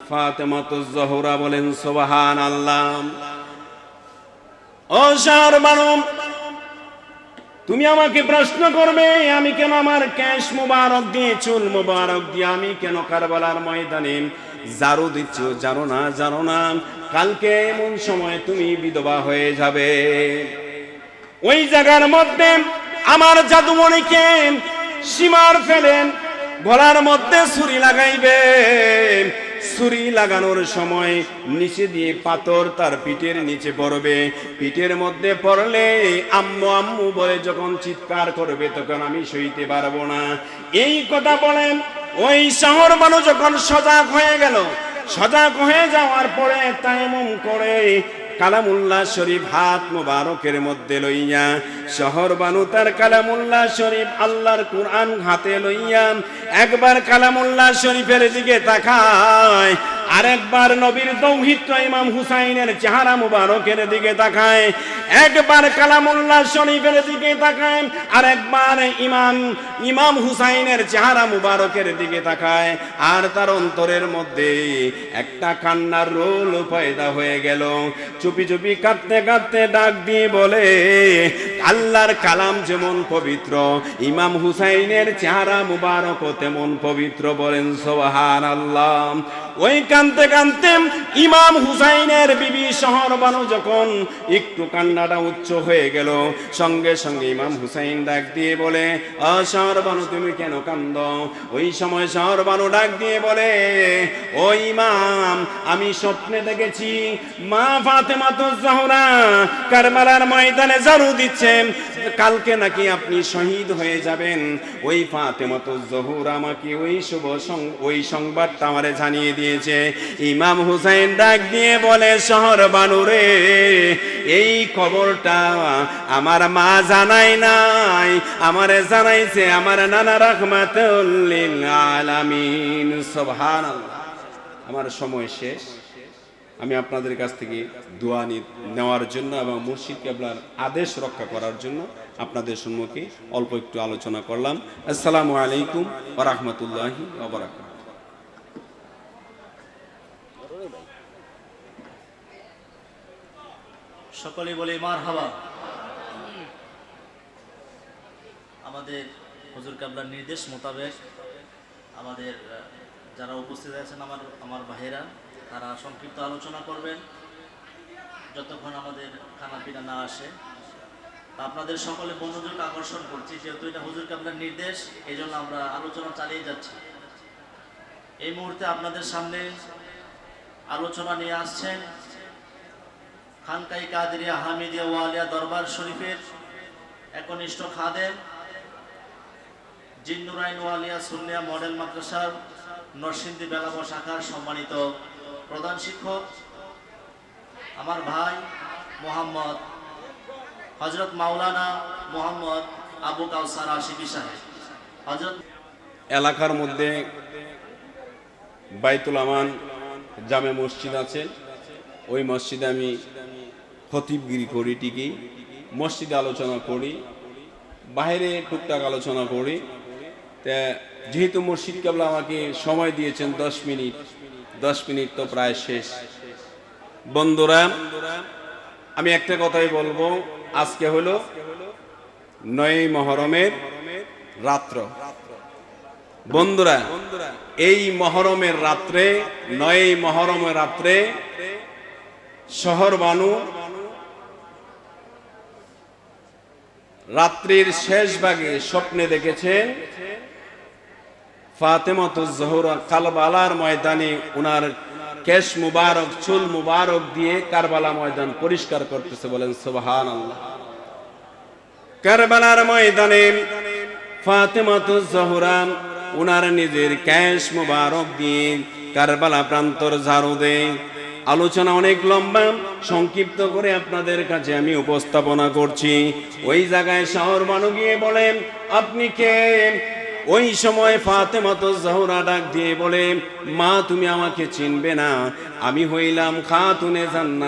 ফাতেমাতুজ জহরা বলেন সুবহান আল্লাহ ও শাহর বানম তুমি আমাকে প্রশ্ন করবে, আমি কেন আমার ক্যাশ মুবারক দিয়ে, চুল মুবারক দিয়ে, আমি কেন কারবালার ময়দানে জারু দিচ্ছ? জানো না জানো না, কালকে এমন সময় তুমি বিধবা হয়ে যাবে। ওই জায়গার মধ্যে আমার জাদুমণিকে সীমার ফেলেন গলার মধ্যে ছুরি লাগাইবে। ছুরি লাগানোর সময় নিচে দিয়ে পাথর তার পিঠের নিচে পড়বে। পিঠের মধ্যে পড়লে আম্মু আম্মু বলে যখন চিৎকার করবে তখন আমি সইতে পারব না। এই কথা বলেন, ওই শহর মানুষ যখন সজাগ হয়ে গেল, সজাগ হয়ে যাওয়ার পরে তাইমুম করে কালামুল্লাহ শরীফ হাত মুবারকের মধ্যে লইয়া, শহর বানু তার কালামুল্লাহ শরীফ আল্লাহর কোরআন হাতে লইয়া, একবার কালামুল্লাহ শরীফের দিকে তাকায় আরেকবার নবীর দৌহিত্র ইমাম হুসাইনের চেহারা মুবারকের দিকে তাকায়। একবার কালামুল্লাহ শরীফের দিকে তাকায়, আরেকবার ইমাম ইমাম হুসাইনের চেহারা মুবারকের দিকে তাকায়। আর তার অন্তরের মধ্যে একটা কান্নার রোল পয়দা হয়ে গেল। চুপি চুপি কাঁদতে কাঁদতে ডাক দিয়ে বলে আল্লাহর কালাম যেমন পবিত্র, ইমাম হুসাইনের চেহারা মুবারক তেমন পবিত্র বলেন সোহান আল্লাহ ওই কানতে কানতে ইমাম হুসাইনের বিবি শহর বানু যখন একটু কান্নাটা উচ্চ হয়ে গেল, সঙ্গে সঙ্গে ইমাম হুসাইন ডাক দিয়ে বলে অ শহর বানু, তুমি কেন কান্দ? ওই সময় শহর বানু ডাক দিয়ে বলে, ও ইমাম, আমি স্বপ্নে দেখেছি মা ফাতেমা তো জহরা কারবালার ময়দানে জারু দিচ্ছেন কালকে নাকি আপনি শহীদ হয়ে যাবেন। ওই ফাতেমা তো জহুর আমাকে ওই শুভ ওই সংবাদটা আমারে জানিয়ে দিয়েছে। ইমাম হুসাইন ডাক দিয়ে বলে, শহর বানুরে এই খবরটা আমার মা জানাই নাই। আমারে জানাইছে আমার নানা রহমাতুল্লিল আলামিন। সুবহানাল্লাহ। আমার সময় শেষ। আমি আপনাদের কাছ থেকে দোয়া নেওয়ার জন্য এবং মুর্শিদ কেবলার আদেশ রক্ষা করার জন্য আপনাদের সম্মুখে অল্প একটু আলোচনা করলাম। আসসালামু আলাইকুম ওয়া রাহমাতুল্লাহি সকলে বলে মার হাবা আমাদের হুজুর কাবলার নির্দেশ মোতাবেক আমাদের যারা উপস্থিত আছেন আমার আমার ভাইয়েরা তারা সংক্ষিপ্ত আলোচনা করবেন। যতক্ষণ আমাদের খানা পিনা না আসে। আপনাদের সকলে মনোযোগ আকর্ষণ করছি, যেহেতু এটা হুজুর কাবলার নির্দেশ এই জন্য আমরা আলোচনা চালিয়ে যাচ্ছি। এই মুহূর্তে আপনাদের সামনে আলোচনা নিয়ে আসছেন খানকাই কাদেরিয়া হামিদিয়া ওয়ালিয়া দরবার শরীফের একনিষ্ঠ খাদেম জিন্নুরাইন ওয়ালিয়া সুন্নিয়া মডেল মাদ্রাসার নরসিংদী বেলাব শাখার সম্মানিত প্রধান শিক্ষক, আমার ভাই মোহাম্মদ হজরত মাওলানা মোহাম্মদ আবু কাউসার আশিকি সাহেব। হজরত এলাকার মধ্যে বাইতুল আমান জামে মসজিদ আছে। ওই মসজিদে আমি খতিবগিরি করি টিকি মসজিদে আলোচনা করি বাইরে টুকটাক আলোচনা করি। তা যেহেতু মসজিদ কেবল আমাকে সময় দিয়েছেন দশ মিনিট দশ মিনিট তো প্রায় শেষ। বন্ধুরা, আমি একটা কথাই বলব। আজকে হলো নয় মহরমের রাত্র। বন্ধুরা, এই মহরমের রাত্রে, নয় মহরমের রাত্রে শহর বানু রাত্রির শেষ ভাগে স্বপ্নে দেখেছেন ফাতেমত জহরা কালবালার ময়দানে উনার কেশ মুবারক, চুল মুবারক দিয়ে কারবালা ময়দান পরিষ্কার করতেছে বলেন সুবহান আল্লাহ কারবালার ময়দানে ফাতেমাতু জহরা উনার নিজের ক্যাশ মুবারক দিয়ে কারবালা প্রান্তর ঝাড়ু দেয়। আলোচনা অনেক লম্বা, সংক্ষিপ্ত করে আপনাদের কাছে আমি উপস্থাপনা করছি। ওই জায়গায় শহর মানু গিয়ে বলেন, আপনি কে? ওই সময় ফাতে ফাতেমাত জহরা ডাক দিয়ে বলে, মা, তুমি আমাকে চিনবে না। আমি হইলাম খাতুনে জান্নাত